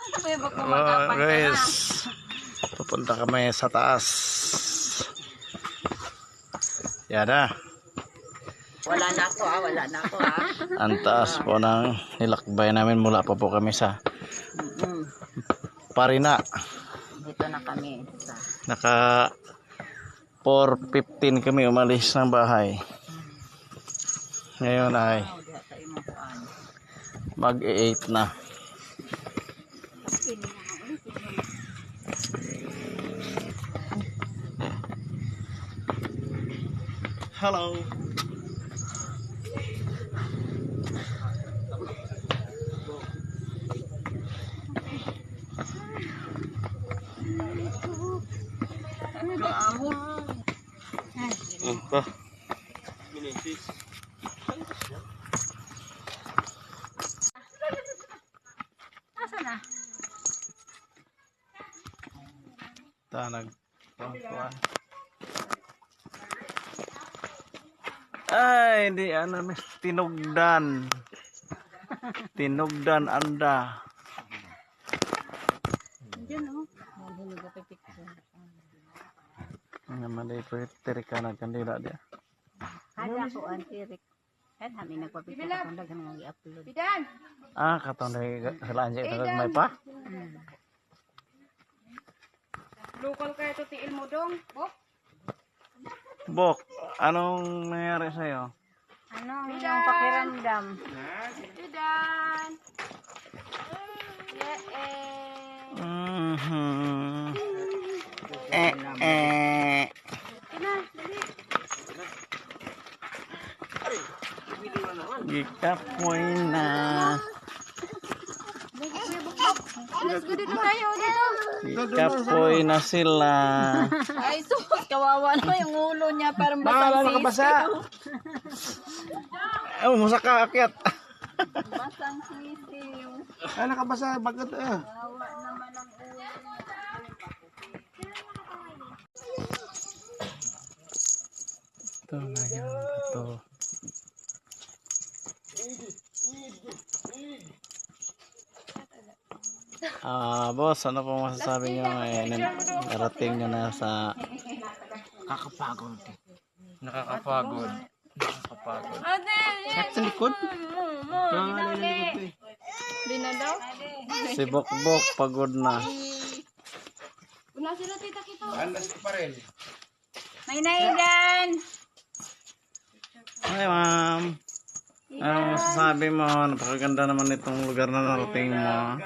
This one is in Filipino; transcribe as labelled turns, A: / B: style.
A: Oh, guys. Pupunta kami sa taas. Yan na.
B: Wala na ako ah, wala na ako ah.
A: Ang taas po ng nilakbay namin mula pa po kami sa Parina.
B: dito na kami. Sa,
A: Naka 4.15 kami umalis ng bahay. Ngayon ay
B: oh, diha tayo mo kuan.
A: mag-8 na. Hello. Apa?
B: Asa na?
A: Tanag. Pangkuan. Ini di ano mis tinugdan. tinugdan Anda.
B: Diyan oh.
A: Naman dai tirik kana kandila dia.
B: Ada ko an tirik. Kan kami nagpapikit ako dagan mo i-upload. Bidan.
A: Ah, katon dai salaan sa ito Lu
B: kalau
C: kayak kayo to ti Ilmodong, bok.
A: Bok anong nangyari sa'yo?
B: Ano ang iyong pakiramdam?
C: Idan. Yeah, eh.
A: Mhm. Eh, eh.
C: Dali.
A: Gikapoy na.
C: Let's go dito tayo dito.
A: Gikapoy na sila.
B: Ay, sus, kawawa na yung ulo niya. Parang
A: Baka
B: basang
A: nakabasa.
B: sisiw.
A: Oh, musa ka akyat.
B: Basang sisiw.
A: Ay, nakabasa. Bagat eh.
B: Kawawa naman ang ulo.
A: Ito na yun. Ito. Ah, boss, ano po masasabi niyo ngayon? Narating niyo na sa
D: Nakakapagod. Nakakapagod. Nakakapagod. Sakit sa likod.
C: di na daw.
A: si Bokbok pagod na.
C: Una sila tita kita.
D: Andas ko pa rin.
B: May naigan.
A: Hi, ma'am. Ano masasabi mo? Napakaganda naman itong lugar na narating mo.